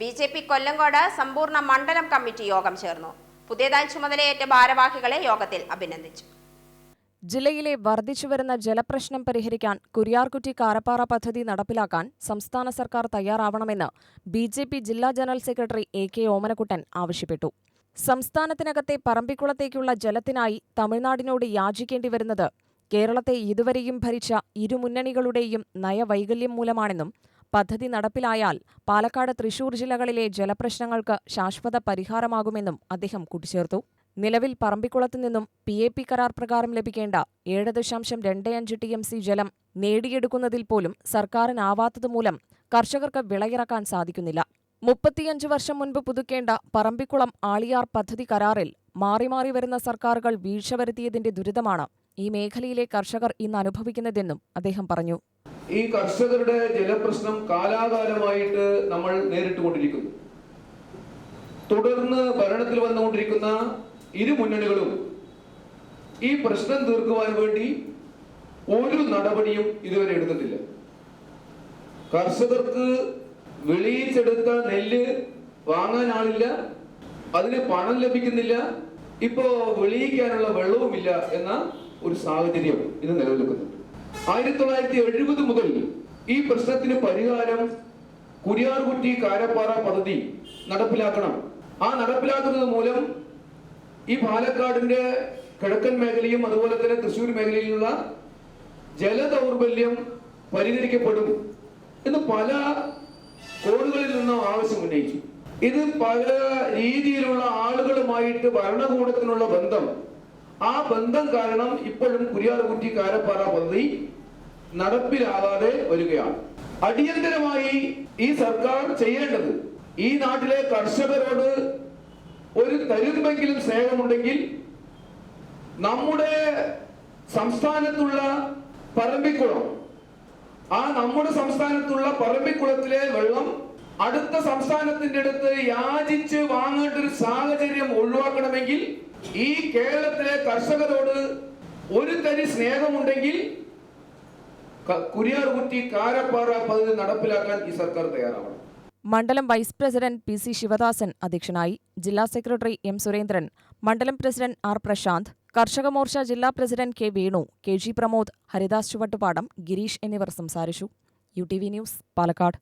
B J P Kollengode സമ്പൂർണ മണ്ഡലം committee യോഗം ചേർന്നു. പുതിയതായി ചുമതലയേറ്റ ഭാരവാഹികളെ യോഗത്തിൽ അഭിനന്ദിച്ചു. ജില്ലയിലെ വർദ്ധിച്ചുവരുന്ന ജലപ്രശ്നം പരിഹരിക്കാൻ കുരിയാർകുറ്റി കാരപ്പാറ പദ്ധതി നടപ്പിലാക്കാൻ സംസ്ഥാന സർക്കാർ തയ്യാറാവണമെന്ന് ബി ജെ പി ജില്ലാ general secretary A K Omanakuttan ആവശ്യപ്പെട്ടു. സംസ്ഥാനത്തിനകത്തെ പറമ്പിക്കുളത്തേക്കുള്ള ജലത്തിനായി തമിഴ്നാടിനോട് യാചിക്കേണ്ടി വരുന്നത് കേരളത്തെ ഇതുവരെയും ഭരിച്ച ഇരുമുന്നണികളുടെയും നയവൈകല്യം മൂലമാണെന്നും പദ്ധതി നടപ്പിലായാൽ പാലക്കാട് തൃശൂർ ജില്ലകളിലെ ജലപ്രശ്നങ്ങൾക്ക് ശാശ്വത പരിഹാരമാകുമെന്നും അദ്ദേഹം കൂട്ടിച്ചേർത്തു. നിലവിൽ പറമ്പിക്കുളത്തു നിന്നും പി എ പി കരാർ പ്രകാരം ലഭിക്കേണ്ട ഏഴ് ദശാംശം രണ്ട് അഞ്ച് ടി എം സി ജലം നേടിയെടുക്കുന്നതിൽ പോലും സർക്കാരിനാവാത്തതുമൂലം കർഷകർക്ക് വിളയിറക്കാൻ സാധിക്കുന്നില്ല. മുപ്പത്തിയഞ്ച് വർഷം മുൻപ് പുതുക്കേണ്ട പറമ്പിക്കുളം ആളിയാർ പദ്ധതി കരാറിൽ മാറി മാറി വരുന്ന സർക്കാരുകൾ വീഴ്ച വരുത്തിയതിന്റെ ദുരിതമാണ് ഈ മേഖലയിലെ കർഷകർ ഇന്ന് അനുഭവിക്കുന്നതെന്നും അദ്ദേഹം പറഞ്ഞു. ഈ കർഷകരുടെ ജലപ്രശ്നം കാലാകാലമായിട്ട് നമ്മൾ നേരിട്ടുകൊണ്ടിരിക്കുന്നു. തുടർന്ന് ഭരണത്തിൽ വന്നുകൊണ്ടിരിക്കുന്ന ഇരു മുന്നണികളും ഈ പ്രശ്നം തീർക്കുവാൻ വേണ്ടി ഒരു നടപടിയും ഇതുവരെ എടുത്തിട്ടില്ല. കർഷകർക്ക് വെളിയിച്ചെടുത്ത നെല്ല് വാങ്ങാൻ ആളില്ല അതിന് പണം ലഭിക്കുന്നില്ല ഇപ്പോ വെളിയിക്കാനുള്ള വെള്ളവുമില്ല എന്ന ഒരു സാഹചര്യം ഇന്ന് നിലനിൽക്കുന്നുണ്ട്. ആയിരത്തി തൊള്ളായിരത്തി എഴുപത് മുതൽ ഈ പ്രശ്നത്തിന് പരിഹാരം കുരിയാർകുറ്റി കാരപ്പാറ പദ്ധതി നടപ്പിലാക്കണം. ആ നടപ്പിലാക്കുന്നത് മൂലം ഈ പാലക്കാടിന്റെ കിഴക്കൻ മേഖലയും അതുപോലെ തന്നെ തൃശ്ശൂർ മേഖലയിലുള്ള ജലദൗർബല്യം പരിഹരിക്കപ്പെടും എന്ന് പല നിന്നും ആവശ്യം ഉന്നയിച്ചു. ഇത് പല രീതിയിലുള്ള ആളുകളുമായിട്ട് ഭരണകൂടത്തിനുള്ള ബന്ധം. ആ ബന്ധം കാരണം ഇപ്പോഴും കുരിയാർകുറ്റി കാരപ്പാറ പദ്ധതി നടപ്പിലാകാതെ വരികയാണ്. അടിയന്തരമായി ഈ സർക്കാർ ചെയ്യേണ്ടത് ഈ നാട്ടിലെ കർഷകരോട് ഒരു തരുമെങ്കിലും സ്നേഹമുണ്ടെങ്കിൽ നമ്മുടെ സംസ്ഥാനത്തുള്ള പറമ്പിക്കുളം ആ നമ്മുടെ സംസ്ഥാനത്തുള്ള പറമ്പിക്കുളത്തിലെ വെള്ളം അടുത്ത സംസ്ഥാനത്തിന്റെ അടുത്ത് യാചിച്ച് വാങ്ങേണ്ട ഒരു സാഹചര്യം ഒഴിവാക്കണമെങ്കിൽ ഈ കേരളത്തിലെ കർഷകരോട് ഒരു തരി സ്നേഹമുണ്ടെങ്കിൽ കുര്യാർകുറ്റി കാരപ്പാറ പദ്ധതി നടപ്പിലാക്കാൻ ഈ സർക്കാർ തയ്യാറാവണം. മണ്ഡലം vice president P C Sivadasan അധ്യക്ഷനായി ജില്ലാ സെക്രട്ടറി എം സുരേന്ദ്രൻ മണ്ഡലം പ്രസിഡന്റ് ആർ പ്രശാന്ത് കർഷക മോർച്ച ജില്ലാ president K Venu K G Pramod Haridas Chuvattupadam Gireesh എന്നിവർ സംസാരിച്ചു. U T V news Palakkad.